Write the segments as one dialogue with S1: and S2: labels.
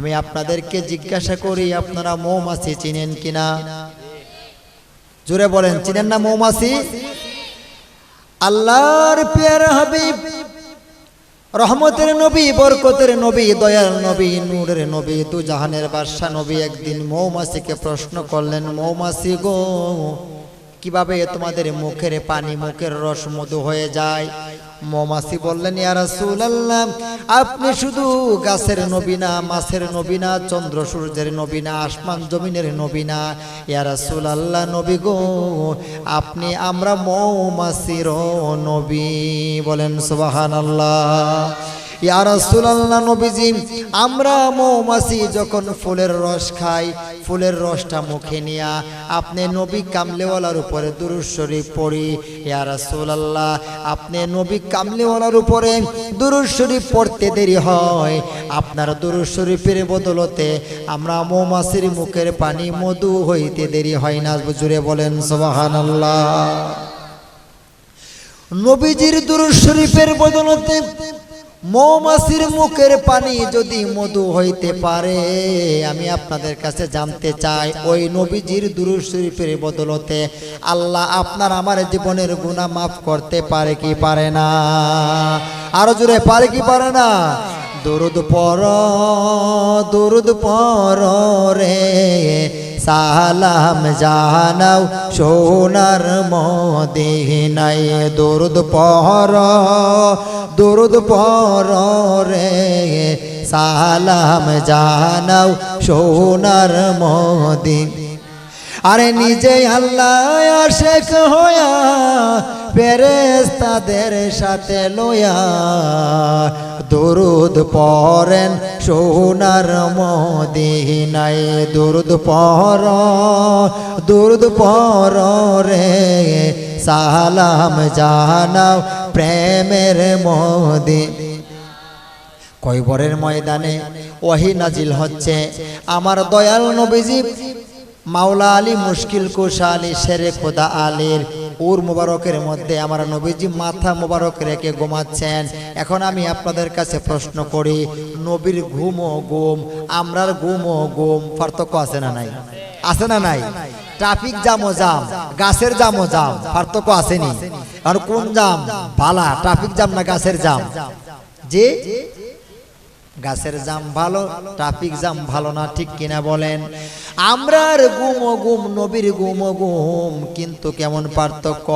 S1: আমি আপনাদেরকে জিজ্ঞাসা করি, আপনারা মৌমাছি চিনেন কিনা? জোরে বলেন, চিনেন না মৌমাছি? আল্লাহর পেয়ারা হাবিব, রহমতের নবী, বরকতের নবী দয়াল নবী, নূরের নবী তু জাহানের বাদশা নবী একদিন মৌমাছিকে প্রশ্ন করলেন, মৌমাছি গো, কীভাবে তোমাদের মুখের পানি, মুখের রস মধু হয়ে যায়? মৌমাছি বললেন, ইয়া রাসূলুল্লাহ, আপনি শুধু গাছের নবীনা মাছের নবীনা চন্দ্র সূর্যের নবীনা আসমান জমিনের নবীনা না। আল্লাহ নবী গো, আপনি আমরা মৌমাসির নবী। বলেন, সুবহানাল্লাহ। ইয়া রাসূলুল্লাহ নবীজি, আমরা মৌমাছি যখন ফুলের রস খাই, ফুলের রসটা মুখে নিয়া আপনি নবী কামলেওয়ালার উপরে দুরুদ শরীফ পড়ি। ইয়া রাসূলুল্লাহ, আপনি নবী কামলেওয়ালার উপরে দুরুদ শরীফ পড়তে দেরি হয়। আপনার দুরুদ শরীফের বদলতে আমরা মৌমাছির মুখের পানি মধু হইতে দেরি হয় না জুড়ে বলেন সুবহানাল্লাহ। নবীজির দুরুদ শরীফের বদলতে মৌমাছির মুখের পানি যদি মধু হইতে পারে, আমি আপনাদের কাছে জানতে চাই, ওই নবীজির দুরুদ শরীফের বদলতে আল্লাহ আপনার আমার জীবনের গুণা মাফ করতে পারে কি পারে না? আরও জোরে, পারে কি পারে না? দরুদ পর দরুদ পর রে, সালাম জানাও সোনার মদিনায়। দরুদ পর দরুদ পর রে সালাম জানাও সোনার মদিন আরে নিজে আল্লাহ আশেক হয়া ফেরেস্তাদের সাথে লয়া দুরুদ পরেন সোনার মদিনায়। দুরুদ পর দুরুদ পর রে সালাম জানাও প্রেমের মদিন কৈবরের ময়দানে ওয়াহি নাজিল হচ্ছে, আমার দয়াল নবীজি, মাওলা আলী মুশকিল কুশা আলী শেরে খোদা আলীর উর মুবারকের মধ্যে আমার নবীজি মাথা মুবারক রেখে ঘুমাচ্ছেন। এখন আমি আপনাদের কাছে প্রশ্ন করি, নবীর ঘুম ও ঘুম, আমরার ঘুম ও ঘুম পার্থক্য আছে না নাই? আছে না নাই? ট্রাফিক জামও জাম, গাছের জামও জাম, পার্থক্য আসেনি। আর কোন জাম? ভালা ট্রাফিক জাম না গাছের জাম? যে গাছের জাম ভালো, ট্রাফিক জাম ভালো না, ঠিক কিনা বলেন? আমরার গুম গুম, নবীর গুম গুম, কিন্তু কেমন পার্থক্য?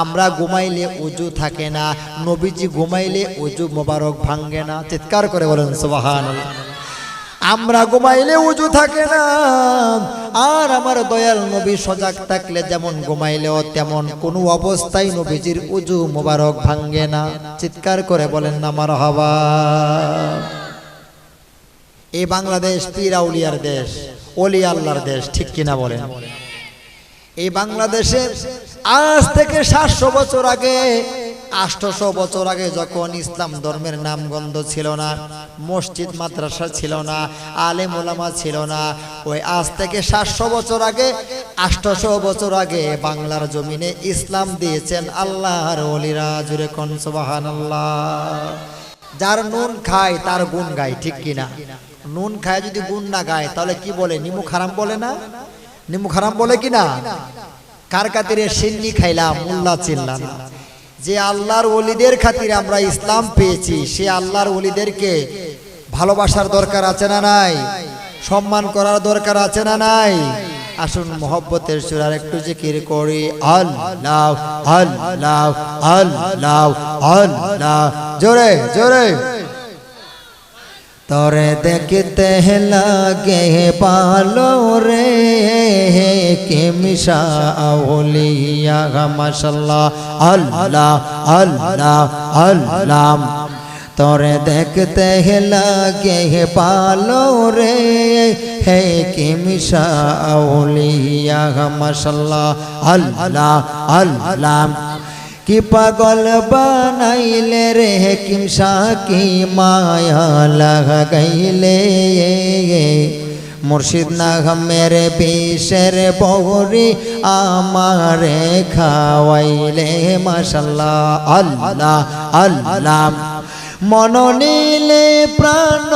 S1: আমরা ঘুমাইলে উজু থাকে না, নবীজি ঘুমাইলে উজু মোবারক ভাঙ্গে না, চিৎকার করে বলেন সুবাহান আমরা ঘুমাইলে উজু থাকে না। আর আমার দয়াল নবী সজাগ থাকলে যেমন ঘুমাইলেও তেমন কোনো অবস্থায় নবীজির উজু মোবারক ভাঙ্গে না। চিৎকার করে বলেন, না আমার হবা এই বাংলাদেশ পীর আউলিয়ার দেশ অলি আল্লাহর দেশ, ঠিক কিনা বলেন? এই বাংলাদেশে আজ থেকে সাতশো বছর আগে আষ্টশো বছর আগে যখন ইসলাম ধর্মের নামগন্ধ ছিল না, মসজিদ, মাদ্রাসা ছিল না, আলেম ওলামা ছিল না, ওই আজ থেকে সাতশো বছর আগে, আষ্টশো বছর আগে বাংলার জমিনে ইসলাম দিয়েছেন আল্লাহর অলিরা জুড়ে কনসবাহান আল্লাহ যার নুন খায়, তার গুণ গায়, ঠিক কিনা? নুন খায় যদি গুণ না গায়, তাহলে কি বলে? নিমু খারাম বলে না? নিমু খারাম বলে কি না কার কাতিরে সিন্নি খাইলাম মোল্লা চিল্লাম যে আল্লাহর ওলিদের খাতিরে আমরা ইসলাম পেয়েছি, সে আল্লাহর ওলিদেরকে ভালোবাসার দরকার আছে না নাই? সম্মান করার দরকার আছে না নাই? আসুন মোহব্বতের সুরার একটু জিকির করি। আল্লাহ আল্লাহ আল্লাহ লাভ জোরে জোরে। তরে দেখতে লাগে ভালো রে, কে মিশা আউলিয়া মাশাল্লাহ, আল্লাহ আল্লাহ আল্লাহ। তরে দেখতে লাগে ভালো রে হে কি মিশা আউলিয়া মাশাল্লাহ, আল্লাহ আল্লাহ। কি পাগল বানাইলে রে কিমসা কি মায়া লাগাইলে? মুর্শিদ না মেরে বিষের বহরি আমারে খাওয়াইলে, মাশাল্লাহ, আল্লাহ আল্লাহ। মন নিলে, প্রাণ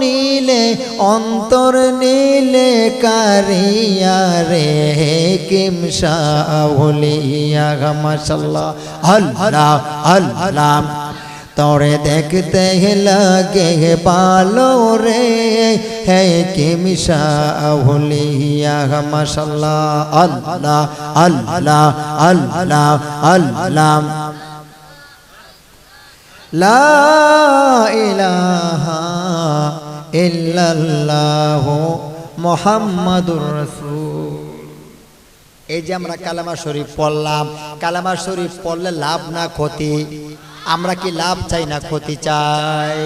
S1: নিলে, অন্তর নিলে, কারিয়া রে কিম শাহলিয়া মাশাল্লাহ আল্লাহ আল্লাহ। তোরে দেখতে লাগে ভালো রে হে কিম শাহলিয়া মাশাল্লাহ আল্লাহ আল্লাহ আল্লাহ আল্লাহ। মুহাম্মাদুর রাসূল। এই যে আমরা কালামা শরীফ পড়লাম, কালামা শরীফ পড়লে লাভ না ক্ষতি? আমরা কি লাভ চাই না ক্ষতি চাই?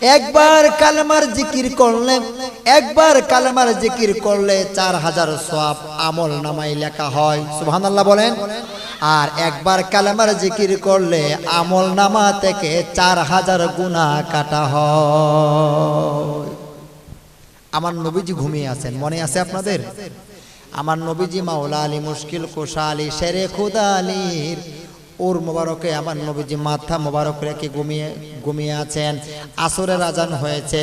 S1: একবার কালামার জিকির করলে, একবার কালামার জিকির করলে চার হাজার সব আমল নামাই লেখা হয়। সুবহানাল্লাহ বলেন। আর একবার কালেমার জিকির করলে আমল নামা থেকে চার হাজার গুণা কাটা হয়। আমার নবীজি ঘুমিয়ে আছেন, মনে আছে আপনাদের? আমার নবীজি মাওলা আলী মুশকিল কোষা আলী শেরে খুদা আলীর ওর মোবারকে আমার নবীজি মাথা মোবারক রেখে ঘুমিয়ে ঘুমিয়ে আছেন। আসরের আজান হয়েছে,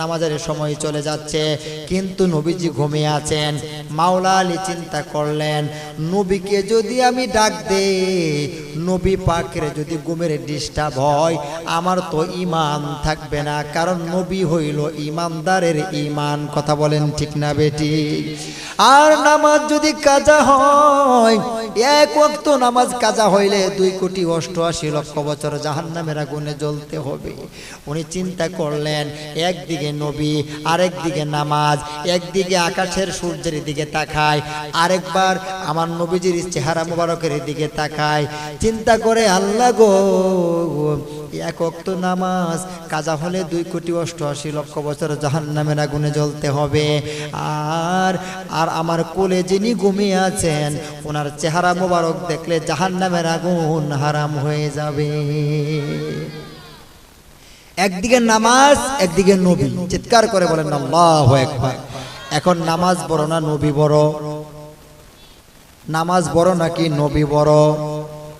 S1: নামাজের সময় চলে যাচ্ছে, কিন্তু নবীজি ঘুমিয়ে আছেন। মাওলা আলী চিন্তা করলেন, নবীকে যদি আমি ডাক দে নবী পাকের যদি ঘুমের ডিস্টার্ব হয়, আমার তো ইমান থাকবে না, কারণ নবী হইল ইমানদারের ইমান কথা বলেন ঠিক না বেটি? আর নামাজ যদি কাজা হয়, এক ওয়াক্ত নামাজ কাজা হইলে দুই কোটি অষ্টআশি লক্ষ বছর জাহান নামের আগুনে জ্বলতে হবে। উনি চিন্তা করলেন, একদিকে নবী আরেক দিকে নামাজ, একদিকে আকাশের সূর্যের দিকে তাকায়, আরেকবার আমার নবীজির চেহারা মোবারকের দিকে তাকায়। চিন্তা করে, আল্লাহ গো এক অক্ত নামাজ, কাজা হলে দুই কোটি অষ্টআশি লক্ষ বছর জাহান নামের আগুনে জ্বলতে হবে। আর আর আমার কোলে যিনি ঘুমিয়ে আছেন, ওনার চেহারা মোবারক দেখলে জাহান নামের আগুন হারাম হয়ে যাবে। একদিকে নামাজ, একদিকে নবী। চিৎকার করে বলেন, আল্লাহ একবার এখন নামাজ বড় না নবী বড়? নামাজ বড় নাকি নবী বড়?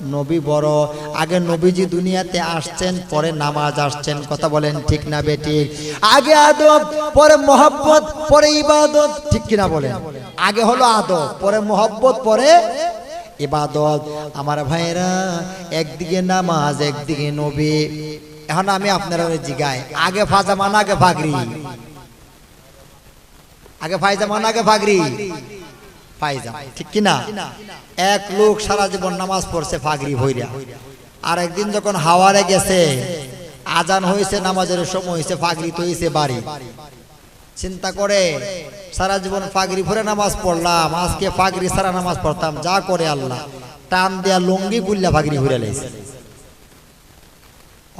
S1: নবী বড়। আগে নবীজি দুনিয়াতে আসছেন, পরে নামাজ আসছেন। কথা বলেন ঠিক না বেটি? আগে আদব, পরে মোহাব্বত, পরে ইবাদত, ঠিক কিনা বলেন? আগে হলো আদব, পরে মোহাব্বত, পরে ইবাদত। আমার ভাইরা একদিকে নামাজ, একদিকে নবী। এখন আমি আপনারা জিগাই। আগে ফাজামা না আগে ফাগরি। আগে ফাইজামা না আগে ফাগরি। পায়জামা ঠিক কি না এক লোক সারা জীবন নামাজ পড়ছে ফাগরি ভইরা। আর একদিন যখন হাওয়ারে গেছে, আজান হয়েছে নামাজের সময় হয়েছে ফাগরি তো হয়েছে বাড়ি। চিন্তা করে, সারা জীবন ফাগরি ভরে নামাজ পড়লাম, আজকে ফাগরি সারা নামাজ পড়তাম, যা করে আল্লাহ। টান দেয়া লুঙ্গি গুল্লা ফাগরি ঘুরে লাইছে।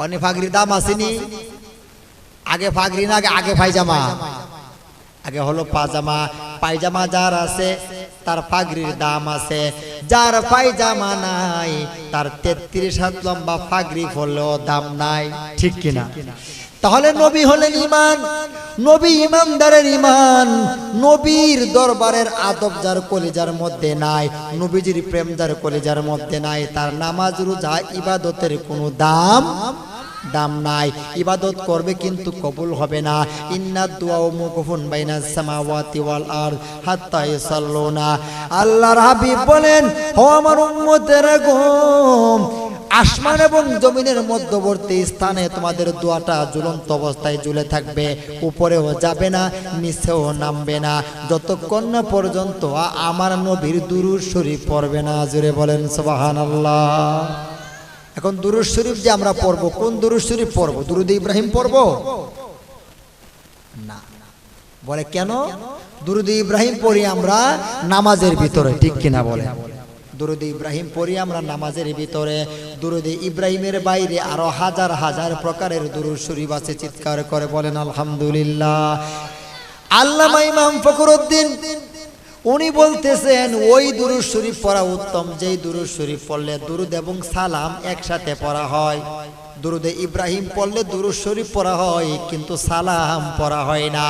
S1: অনেক ফাগরির দাম আসেনি? আগে ফাগরি না, আগে আগে পায়জামা। আগে হলো পাজামা পায়জামা যার আছে তার পাগড়ির দাম আছে। যার পায়জামা নাই, তার তেত্রিশ হাত লম্বা পাগড়ি পড়লেও দাম নাই। ঠিক কিনা? তাহলে নবী হলেন ইমান নবী ইমানদারের ইমান নবীর দরবারের আদব যার কলিজার মধ্যে নাই, নবীজির প্রেম যার কলিজার মধ্যে নাই, তার নামাজ, রোজা, ইবাদতের কোনো দাম দাম নাই। ইবাদত করবে কিন্তু কবুল হবে না। ইন্না দুয়া মুকুফুন বাইনা সামাওয়াতি ওয়াল আর হাত্তা ইসাল্লুনা আল্লাহর হাবিব বলেন, ও আমার উম্মতের গম আসমান এবং জমিনের মধ্যবর্তী স্থানে তোমাদের দোয়াটা ঝুলন্ত অবস্থায় ঝুলে থাকবে। উপরেও যাবে না, নিচেও নামবে না। যতক্ষণ না পর্যন্ত আমার নবীর দুরুদ শরীফ পড়বে না। জুড়ে বলেন, সুবহানাল্লাহ। এখন দুরুদ শরীফ যে আমরা পড়ব, কোন দুরুদ শরীফ পড়ব? দুরুদ ইব্রাহিম পড়ব? না। বলে কেন? দুরুদ ইব্রাহিম পড়ি আমরা নামাজের ভিতরে, ঠিক কিনা বলে দুরুদ ইব্রাহিম পড়ি আমরা নামাজের ভিতরে, দুরুদ ইব্রাহিমের বাইরে আরও হাজার হাজার প্রকারের দুরুদ শরীফ আছে, চিৎকার করে বলেন, আলহামদুলিল্লাহ। আল্লামা ইমাম উনি বলতেছেন, ওই দুরুদ শরীফ পড়া উত্তম, যেই দুরুদ শরীফ পড়লে দুরুদ এবং সালাম একসাথে পড়া হয়। দুরুদে ইব্রাহিম পড়লে দুরুদ শরীফ পড়া হয়, কিন্তু সালাম পড়া হয় না।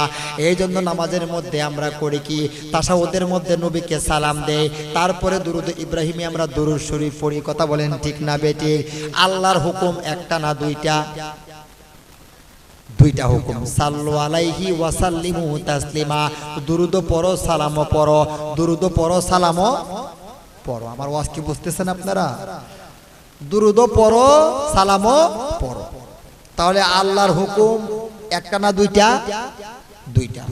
S1: এই জন্য নামাজের মধ্যে আমরা করি কি, তাসাউদের মধ্যে নবীকে সালাম দেই, তারপরে দুরুদে ইব্রাহিমে আমরা দুরুদ শরীফ পড়ি। কথা বলেন ঠিক না বেটি আল্লাহর হুকুম একটা না দুইটা? দুইটা হুকুম, সাল্লু আলাইহি ওয়াসাল্লিমু তাসলিমা দুরুদ পড়ো সালাম পড়ো। দুরুদ পড়ো সালাম পড়ো। আমার ওয়াজ কি বুঝতেছেন আপনারা? দুরুদ পড়ো সালাম পড়ো। তাহলে আল্লাহর হুকুম একটা না দুইটা? দুইটা।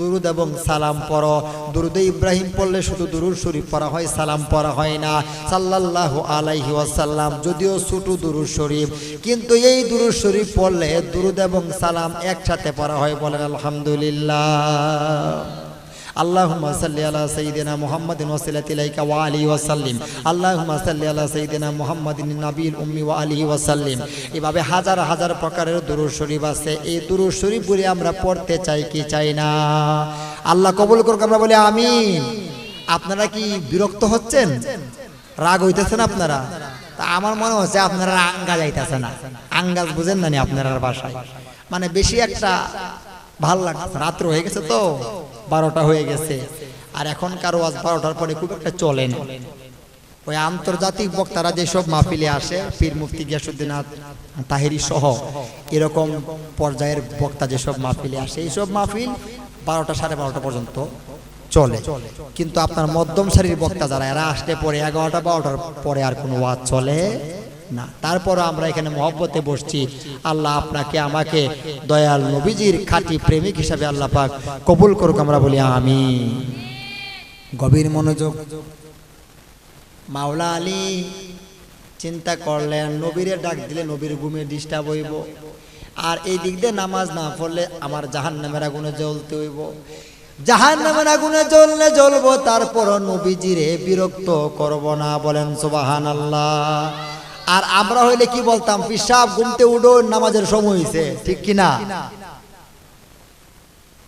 S1: দুরুদ এবং সালাম পড়ো। দুরুদে ইব্রাহিম পড়লে শুধু দুরুদ শরীফ পড়া হয়, সালাম পড়া হয় না। সাল্লাল্লাহু আলাইহি ওয়াসাল্লাম যদিও ছোটো দুরুদ শরীফ, কিন্তু এই দুরুদ শরীফ পড়লে দুরুদ এবং সালাম একসাথে পড়া হয় বলেন আলহামদুলিল্লাহ। আল্লাহুম্মা সাল্লি আলা মুহাম্মাদিন ওয়াসিলাতি ইলাইকা ওয়া আলিহি ওয়া সাল্লিম। আল্লাহুম্মা সাল্লি আলা মুহাম্মাদিন নাবিয়িল উম্মি ওয়া আলিহি ওয়া সাল্লিম। এভাবে হাজার হাজার প্রকারের দুরূদ শরীফ আছে। এই দুরূদ শরীফগুলি আমরা পড়তে চাই কি চাই না? আল্লাহ কবুল করুক, আমরা বলি আমিন। আপনারা কি বিরক্ত হচ্ছেন? রাগ হইতেছেন আপনারা? তা আমার মনে হচ্ছে আপনারা আঙ্গা যাইতেছে না। আঙ্গাজ বুঝেন না আপনারা ভাষায় মানে বেশি একটা ভালো লাগছে রাত্র হয়ে গেছে তো। বারোটা হয়ে গেছে। আর এখনকার ওয়াজ বারোটার পরে খুব একটা চলে না। ওই আন্তর্জাতিক বক্তারা যেসব মাহফিলে আসে, পীর মুফতি গিয়াসুদ্দিন আত- তাহেরি সহ, এরকম পর্যায়ের বক্তা যেসব মাহফিলে আসে, এইসব মাহফিল বারোটা সাড়ে বারোটা পর্যন্ত চলে। কিন্তু আপনার মধ্যম সারির বক্তা যারা, এরা আসলে পরে এগারোটা, বারোটার পরে আর কোনো ওয়াজ চলে না। তারপরও আমরা এখানে মহব্বতে বসছি। আল্লাহ আপনাকে, আমাকে দয়াল নবীজির খাঁটি প্রেমিক হিসাবে আল্লাহ পাক কবুল করুক, আমরা বলি আমি গভীর মনোযোগ। মাওলা আলী চিন্তা করলেন, নবীরে ডাক দিলে নবীর ঘুমে ডিস্টার্ব হইব। আর এই দিক দিয়ে নামাজ না পড়লে আমার জাহান নামের আগুনে জ্বলতে হইব। জাহান নামের আগুনে জ্বললে জ্বলবো তারপর নবীজিরে বিরক্ত করব না, বলেন সুবাহান আল্লাহ আর আমরা হইলে কি বলতাম, পিসাব ঘুমতে উঠো, নামাজের সময় হয়েছে ঠিক কিনা?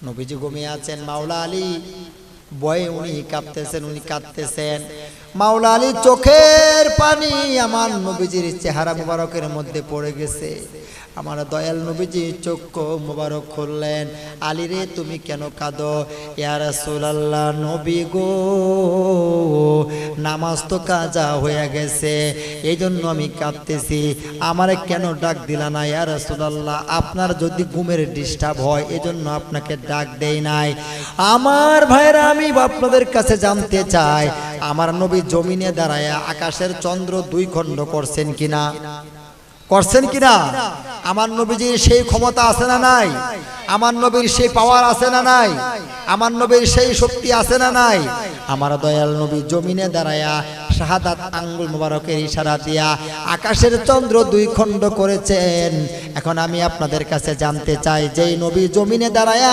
S1: নবীজি ঘুমিয়ে আছেন, মাওলা আলী বয়ে উনি কাঁপতেছেন, উনি কাঁদতেছেন। মাওলা আলী চোখের পানি আমার নবীজির চেহারা মুবারকের মধ্যে পড়ে গেছে। আমার দয়াল নবীজি চক্ষু মুবারক খুললেন। আলী রে, তুমি কেন কাঁদো? ইয়া রাসূলুল্লাহ নবী গো, নামাজ তো কাজা হয়ে গেছে এই জন্য আমি কাঁদতেছি। আমারে কেন ডাক দিলা না ইয়া রাসূলুল্লাহ? আপনার যদি ঘুমের ডিস্টার্ব হয়, এজন্য আপনাকে ডাক দেই নাই। আমার ভাইরা আমি আপনাদের কাছে জানতে চাই, আমার নবী জমিনে দাঁড়ায় আকাশের চন্দ্র দুই খণ্ড করছেন কিনা? করছেন কিনা? আমার নবীজির সেই ক্ষমতা আছে না নাই? আমার নবীর সেই পাওয়ার আছে না নাই? আমার নবীর সেই শক্তি আছে না নাই? আমার দয়াল নবী জমিনে দাঁড়ায়া শাহাদাত আঙ্গুল মোবারকের ইশারা দিয়া আকাশের চন্দ্র দুই খণ্ড করেছেন। এখন আমি আপনাদের কাছে জানতে চাই, যেই নবী জমিনে দাঁড়ায়া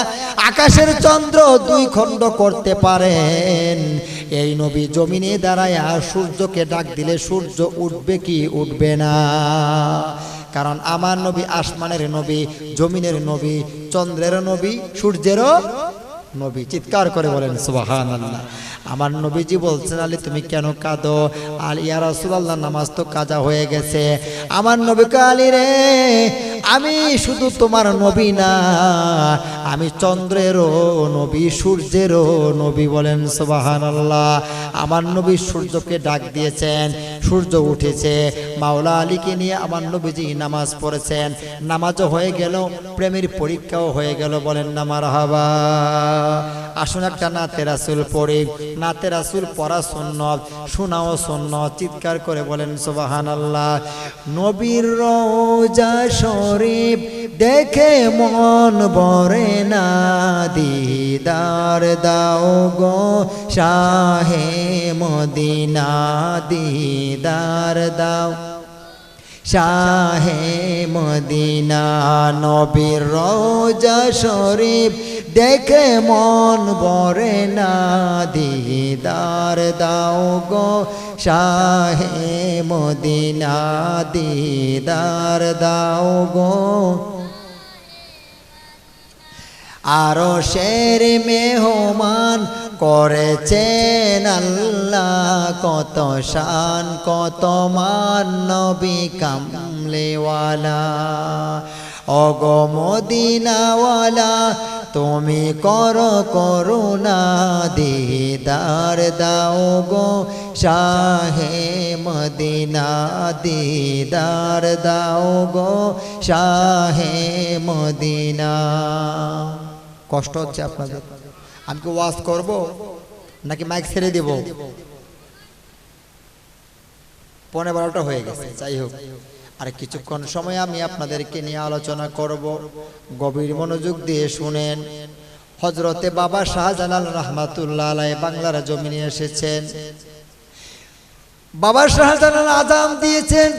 S1: আকাশের চন্দ্র দুই খণ্ড করতে পারেন, এই নবী জমিনে দাঁড়ায়া সূর্যকে ডাক দিলে সূর্য উঠবে কি উঠবে না? কারণ আমার নবী আসমানের নবী, জমিনের নবী, চন্দ্রের নবী, সূর্যেরও নবী। চিৎকার করে বলেন সুবাহান আল্লাহ আমার নবীজি বলছেন, আলী, তুমি কেন কাঁদো? আর ইয়ারসুল আল্লাহ নামাজ তো কাজা হয়ে গেছে। আমার নবী কালী রে আমি শুধু তোমার নবী না, আমি চন্দ্রেরও নবী, সূর্যেরও নবী বলেন সুবাহান আল্লাহ আমার নবী সূর্যকে ডাক দিয়েছেন, সূর্য উঠেছে। মাওলা আলীকে নিয়ে আমার নবীজি নামাজ পড়েছেন। নামাজও হয়ে গেল, প্রেমের পরীক্ষাও হয়ে গেল বলেন না মার হাবা আসুন একটা নাতে রাসুল পড়ি। নাতে রাসুল পড়া সুন্নত, শোনাও সুন্নত, চিৎকার করে বলেন সুবাহান আল্লাহ নবীর রোজা শরীফ দেখে মন বরে না। দিদার দাও গো শাহে মদিনা দিদার দাও। শাহে মদিনা নবীর রোজা শরীফ দেখে মন বরে না, দিদার দাও গো শাহে মদিনা, দিদার দাও গো। আরও শের মেহমান করেছেন আল্লাহ, কত শান, কত মান, নবী কামলেওয়ালা। অগমদিনাওয়ালা তুমি কর করুণা, দিদার দাও গো শাহে মদিনা, দিদার দাও গো শাহে মদিনা। কষ্ট হচ্ছে আপনাদের। আমি কি ওয়াজ করব? নাকি মাইক ছেড়ে দেব? পনেরো বারোটা হয়ে গেছে, যাই হোক। আর কিছুক্ষণ সময় আমি আপনাদেরকে নিয়ে আলোচনা করব। গভীর মনোযোগ দিয়ে শুনেন। হজরতে বাবা শাহজালাল রহমাতুল্লাহ আলাই বাংলার জমিনে এসেছেন। বাবা শাহজালাল আজাম দিয়েছেন।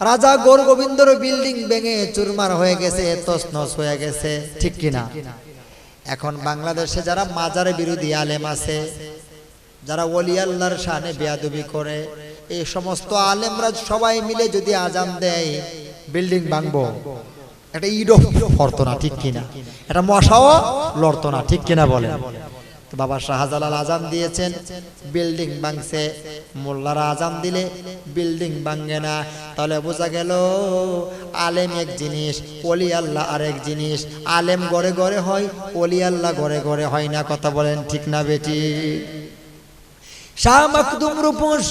S1: রাজা গোর গোবিন্দর বিল্ডিং ভেঙে চুরমার হয়ে গেছে তসনস হয়ে গেছে, ঠিক কিনা? এখন বাংলাদেশে যারা মাজারে বিরোধী আলেম আছে, যারা ওলি আল্লাহর শানে বেয়াদবি করে, এই সমস্ত আলেমরা সবাই মিলে যদি আজান দেয়, বিল্ডিং ভাঙবো। এটা ইডো ফরতো না, ঠিক কিনা? এটা মশাও লড়তো না, ঠিক কিনা বলে তো বাবা শাহজালাল আজান দিয়েছেন, বিল্ডিং ভাঙছে, মোল্লারা আজান দিলে বিল্ডিং ভাঙে না। তাহলে বোঝা গেল, আলেম এক জিনিস অলি আল্লাহ আরেক জিনিস। আলেম গড়ে গড়ে হয় অলি আল্লাহ গড়ে গড়ে হয় না, কথা বলেন ঠিক না বেটি? শাহ রূপস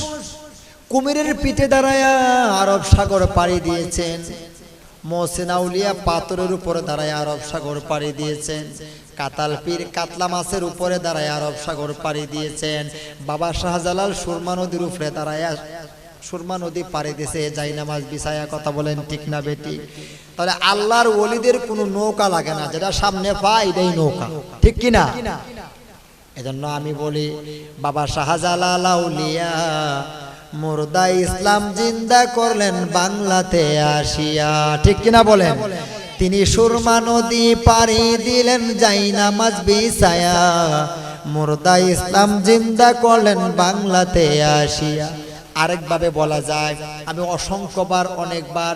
S1: কুমিরের পিঠে দাঁড়ায়া আরব সাগর পাড়ি দিয়েছেন। মোহসেন আউলিয়া পাথরের উপরে দাঁড়ায় আরব সাগর পাড়ি দিয়েছেন। কাতাল পীর কাতলা মাছের উপরে দাঁড়ায় আরব সাগর পাড়ি দিয়েছেন। বাবা শাহজালাল সুরমা নদীর উপরে দাঁড়ায় সুরমা নদী পাড়ি দিয়েছে। যাই নামাজ বিছায়া কথা বলেন, ঠিক না বেটি? তাহলে আল্লাহর ওলিদের কোনো নৌকা লাগে না, যেটা সামনে পায় এটাই নৌকা, ঠিক কিনা এজন্য আমি বলি, বাবা শাহজালাল আউলিয়া, মুর্দা ইসলাম জিন্দা করলেন বাংলাতে আসিয়া, ঠিক কিনা বলেন? তিনি সুরমা নদী পাড়ি দিলেন, যাই নামাজ বিছায়া মুর্দা ইসলাম জিন্দা করলেন বাংলাতে আসিয়া। আরেকভাবে বলা যায়, আমি অসংখ্যবার, অনেকবার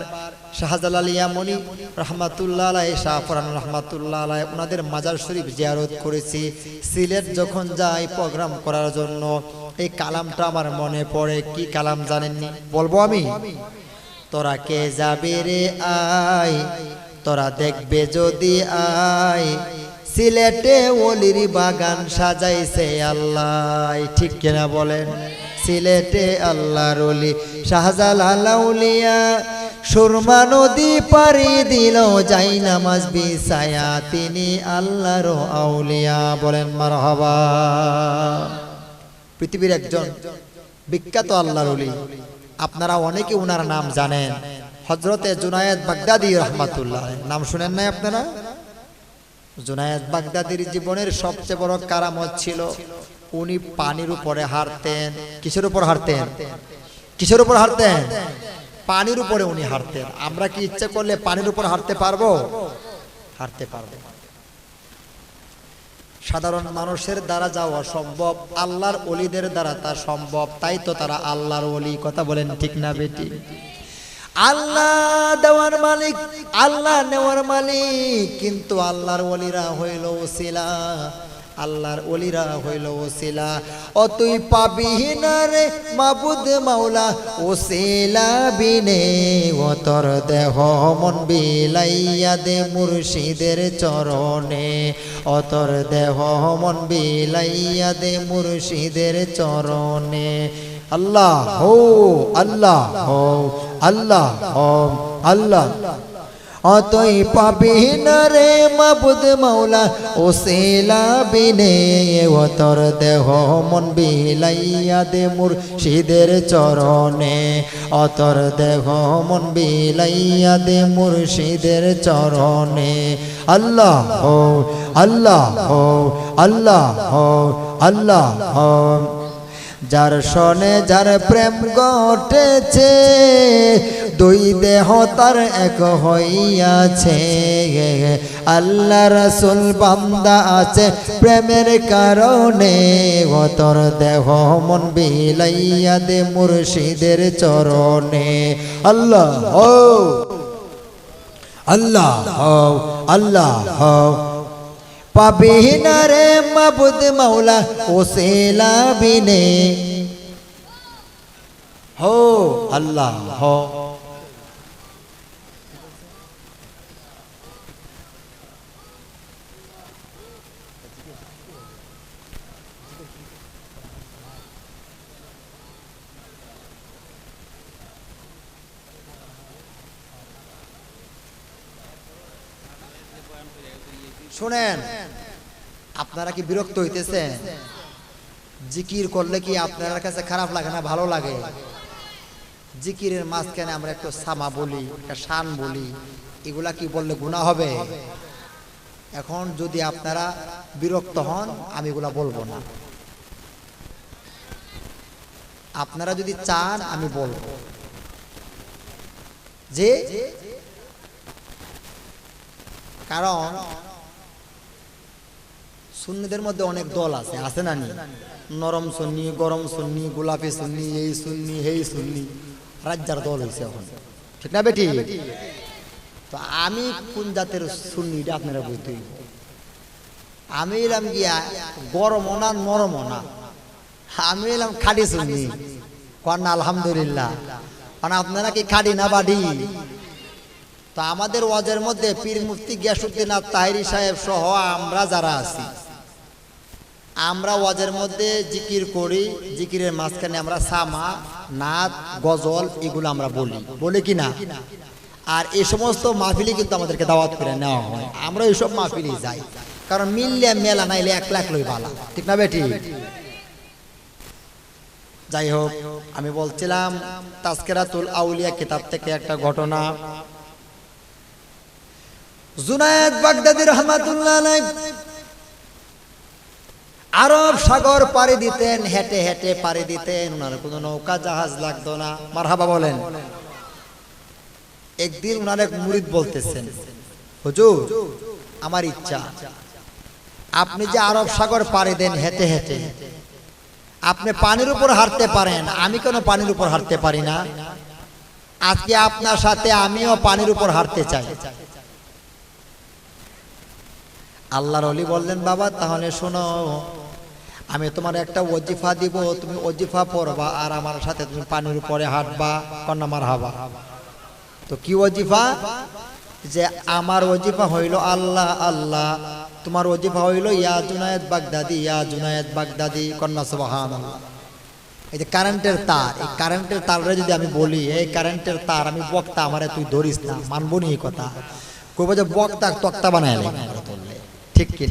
S1: শাহজালাল ইয়ামনি রহমাতুল্লাহ আলাই শাহফরান রহমাতুল্লাহ আলাই ওনাদের মাজার শরীফ জিয়ারত করেছি। সিলেট যখন যাই প্রোগ্রাম করার জন্য, এই কালামটা আমার মনে পড়ে, কি কালাম জানেননি? বলব আমি? তোরা কে যাবে রে আয়? তোরা দেখবে যদি আয়। সিলেটে ওলির বাগান সাজাইছে আল্লাহ। ঠিক কিনা বলেন? সিলেটে আল্লাহর ওলি শাহজালাল আউলিয়া সুরমা নদী পারি দিল, যাই নামাজ বিছায়া তিনি আল্লাহর আউলিয়া। বলেন, মারহাবা। পৃথিবীর একজন বিখ্যাত আল্লাহর ওলি আপনারা অনেকে উনার নাম জানেন। হজরতে জুনায়েদ বাগদাদি রহমাতুল্লাহ। নাম শুনেন নাই আপনারা? জুনায়েদ বাগদাদির জীবনের সবচেয়ে বড় কারামত ছিল, উনি পানির উপরে হারতেন কিসের উপর হারতেন কিসের উপর হারতেন পানির উপরে উনি হারতেন আমরা কি ইচ্ছে করলে পানির উপর হারতে পারব? হারতে পারব। সাধারণ মানুষের দ্বারা যাওয়া সম্ভব, আল্লাহর অলিদের দ্বারা তা সম্ভব, তাই তো তারা আল্লাহর অলি কথা বলেন ঠিক না বেটি? আল্লাহ দেওয়ার মালিক, আল্লাহ নেওয়ার মালিক, কিন্তু আল্লাহর অলিরা হইল ওসিলা। আল্লাহর অলিরা হইল ওসিলা। ও তুই পাবি রে মাবুদ মাওলা, ওসিলা বিনে ও তোর দেহ মন বিলাইয়া দে মুর্শিদের চরণে। ও তোর দেহ মন বিলাইয়া দে মুর্শিদের চরণে। আল্লাহ হো আল্লাহ হো আল্লাহ আল্লাহ। অতই পাবি না রে মাবুদ মাওলা ও সেলা বিনে ও তোর দেহ মন বিলাইয়া দে মুর মুর্শিদের চরণে। অতর দেহ মন বিলাইয়া দে মুর মুর্শিদের চরণে। আল্লাহ হো আল্লাহ হো আল্লাহ হো আল্লাহ হো যার সনে যার প্রেম ঘটেছে, দুই দেহ তার এক হইয়াছে। আল্লাহ রসুল বান্দা আছে প্রেমের কারণে তোর দেহ মন বিলাইয়া দে মুর্শিদের চরণে। আল্লাহ আল্লাহ আল্লাহ পাবি না রে মাবুদ মাওলা ও সেলা বিনে হো আল্লাহ। হো শুনেন, আপনারা কি বিরক্ত হইতেছেন? জিকির করলে কি আপনার কাছে খারাপ লাগে না, ভালো লাগে? জিকিরের মাঝখানে আমরা একটু সামা বলি, একটা শান বলি, এগুলা কি বললে গুণা হবে? এখন যদি আপনারা বিরক্ত হন, আমি এগুলা বলব না। আপনারা যদি চান, আমি বলব। যে কারণ সুন্নিদের মধ্যে অনেক দল আছে আছে না নি? নরম সুন্নি, গরম সুন্নি, গোলাপি সুন্নি, এই সুন্নি হেই সুন্নি রাজ্যার দল হয়েছে এখন। ঠিক না বেটি? তো আমি কোন জাতের সুন্নি এটা আপনারা বুঝতে আমি এলাম গিয়া গরম না নরম না? আমি এলাম খাডি সুন্নি। কন্যা আলহামদুলিল্লাহ। মানে আপনারা কি খাডি না বাড়ি তো আমাদের ওয়াজের মধ্যে পীর মুফতি গিয়াসুদ্দিন আর তাহিরি সাহেব সহ আমরা যারা আছি আমরা ওয়াজের মধ্যে জিকির করি, জিকিরের মাঝখানে আমরা সামা নাদ গজল এগুলো আমরা বলি। বলে কি না? আর এই সমস্ত মাহফিলে কিন্তু আমাদেরকে দাওয়াত করে নেওয়া হয়। আমরা এইসব মাহফিলে যাই। কারণ মিললে মেলা, নাইলে এক লাখ লই বালা। ঠিক না বেটি? যাই হোক, আমি বলছিলাম তাস্কেরাতুল আউলিয়া কিতাব থেকে একটা ঘটনা। জুনায়েদ বাগদাদি রহমাতুল্লাহ আরব সাগর পাড়ি দিতেন, হেঁটে হেঁটে পাড়ি দিতেন। ওনার কোনো নৌকা, জাহাজ লাগতো না। মারহাবা বলেন। একদিন ওনার এক মুরিদ বলতেছেন, হুজুর, আমার ইচ্ছা। আপনি যে আরব সাগর পাড়ি দেন হেঁটে হেঁটে, আপনি পানির উপর হাঁটতে পারেন। আমি কেন পানির উপর হাঁটতে পারি না? আজকে আপনার সাথে আমিও পানির উপর হাঁটতে চাই। আল্লাহর অলি বললেন, বাবা, তাহলে শোনো আমি তোমার একটা ওজিফা দিব, তুমি ওজিফা পড়বা আর আমার সাথে তুমি পানির উপরে হাঁটবা। কন্যা মার হাবা তো কি অজিফা যে আমার ওজিফা হইল আল্লাহ আল্লাহ। তোমার ওজিফা হইল ইয়া জুনায়েদ বাগদাদি, ইয়া জুনায়েদ বাগদাদি। কন্যা সুবহান এই যে কারেন্টের তার, এই কারেন্টের তারটা যদি আমি বলি, এই কারেন্টের তার আমি বক্তা আমারে তুই ধরিস না, মানবো নি কথা। কইব যে বক্তা তক্তা বানাইলে ঠিক কি?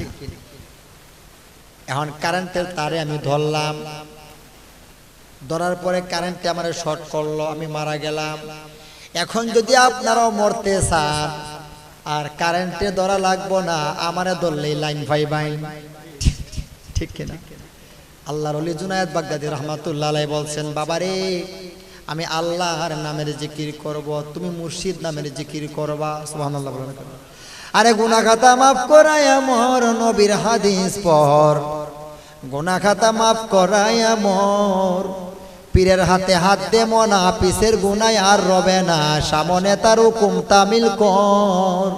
S1: এখন কারেন্টের তারে আমি ধরলাম। ধরার পরে কারেন্টে আমার শর্ট করল, আমি মারা গেলাম। এখন যদি আপনারাও মরতে চান, আর কারেন্টে ধরা লাগবো না, আমারে ধরলেই লাইন ভাই ভাই ঠিক কিনা? আল্লাহর অলি জুনায়দ বাগদাদি রহমাতুল্লাহ বলছেন, বাবারে, আমি আল্লাহর নামের জিকির করব, তুমি মুর্শিদ নামের জিকির করবা। সুবহানাল্লাহ বলেন আরে গুনা খাতা মাফ করায়া মোর নবীর হাদিস পর গুনা খাতা মাফ করায় মোর। পীরের হাতে হাত দে মনা, পিসের গুনায় আর রবে না, সামনে তার হুকুম তামিল কর।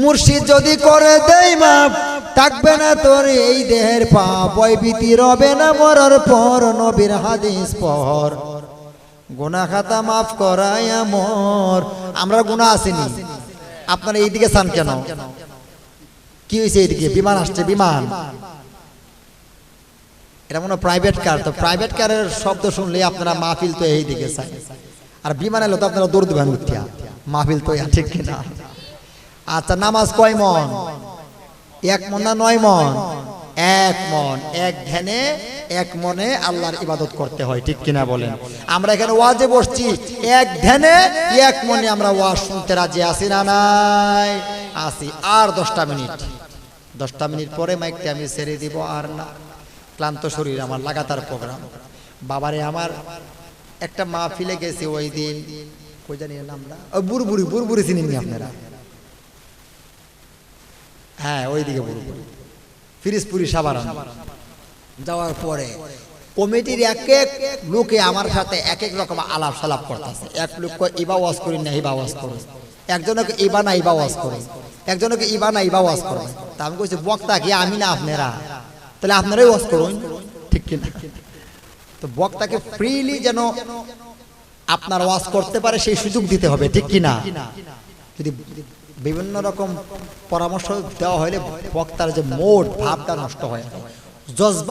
S1: মুর্শিদ যদি করে দেই মাপ থাকবে না তোর এই দেহের পাপ, ওই ভীতি রবে না মরার পর নবীর হাদিস পর গুনা খাতা মাফ করায় মোর। আমরা গুনাহ আসেনি। আপনারা এইদিকে চান কেন? কি হয়েছে এইদিকে? বিমান আসছে, বিমান। এটা মনে প্রাইভেট কার তো প্রাইভেট কারের শব্দ শুনলে আপনারা মাহফিল তো এইদিকে চান। আর বিমান এলো তো আপনারা দৌড় দেবেন উঠিয়া। মাহফিল তো ঠিক কিনা। আচ্ছা নামাজ কয় মন? এক মন না নয় মন? এক মন, এক ধ্যানে, এক মনে আল্লাহর ইবাদত করতে হয়, ঠিক কিনা বলেন? আমরা এখানে ওয়াজে বসছি, এক ধ্যানে, এক মনে আমরা ওয়াজ শুনতে রাজি আছি না নাই? আসি আর দশটা মিনিট। দশটা মিনিট পরে মাইকটা আমি ছেড়ে দিব আর না। ক্লান্ত শরীর আমার, লাগাতার প্রোগ্রাম। বাবারে আমার, একটা মা ফিলে গেছে ওই দিন। কই জানি নামটা ও, বুড়বুড়ি বুড়বুড়ি চিনেননি আপনারা? হ্যাঁ ওইদিকে বুড়বুড়ি। ফিরিজপুরি সাবারান যাওয়ার পরে কমিটির এক এক লোকে আমার সাথে এক এক রকম আলাপ সালাপ করতেছে। এক লোক কয়, ইবা ওয়াজ করি না ইবা ওয়াজ করুন একজনকে ইবা না ইবা ওয়াজ করুন একজনকে ইবা না ইবা ওয়াজ করুন তা আমি কইছি বক্তা কি? আমি না আপনারা? তাহলে আপনারাই ওয়াজ করুন। ঠিক কিনা? তো বক্তাকে ফ্রিলি যেন আপনার ওয়াজ করতে পারে সেই সুযোগ দিতে হবে। ঠিক কিনা? যদি বিভিন্ন রকম পরামর্শ দেওয়া হলে বক্তার যে মোট ভাবটা নষ্ট হয়। জজবা